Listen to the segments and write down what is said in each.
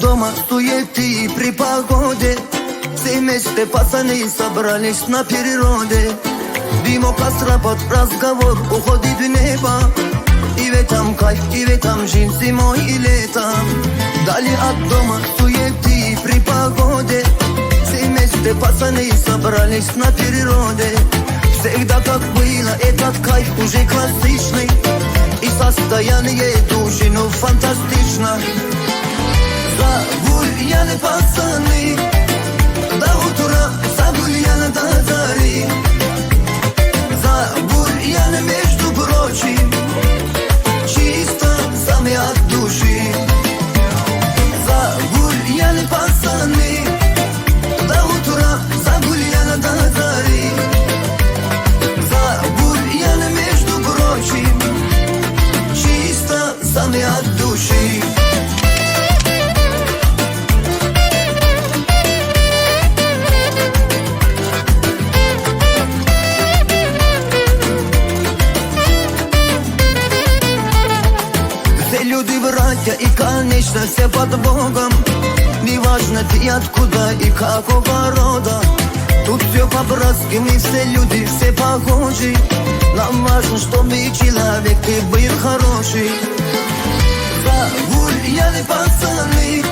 дома суеты при погоде Все вместе пацаны собрались на природе Дымок под разговор уходит в небо И в этом кайф, и в этом жизнь зимой и летом Дали от дома суеты при погоде Все вместе пацаны собрались на природе Всегда как было, этот кайф уже классичный И состояние души, ну фантастично Загуляны пацаны До утра загуляны до зари Загуляны между прочим Чисто сами от души Загуляны пацаны До утра загуляны до зари Загуляны между прочим Чисто сами от души люди братья и, конечно, все под Богом Неважно ты откуда и какого рода Тут все по-братски, мы все люди, все похожи Нам важно, чтобы человек ты был хороший Загуляли пацаны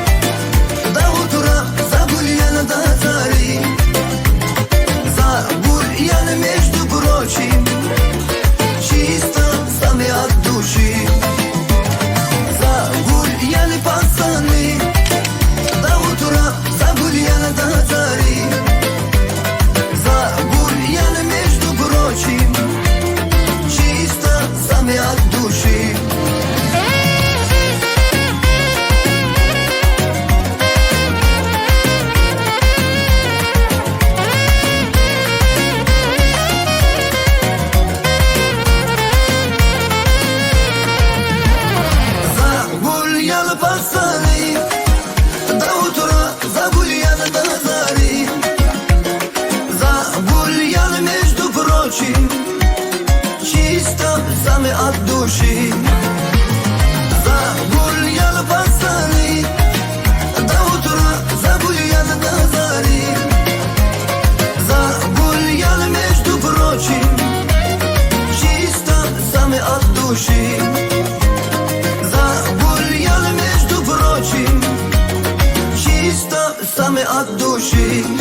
От души. Загуляли пацаны. До утра загуляли до зари Загуляли между прочим. Чисто сами от души. Загуляли между прочим. Чисто сами от души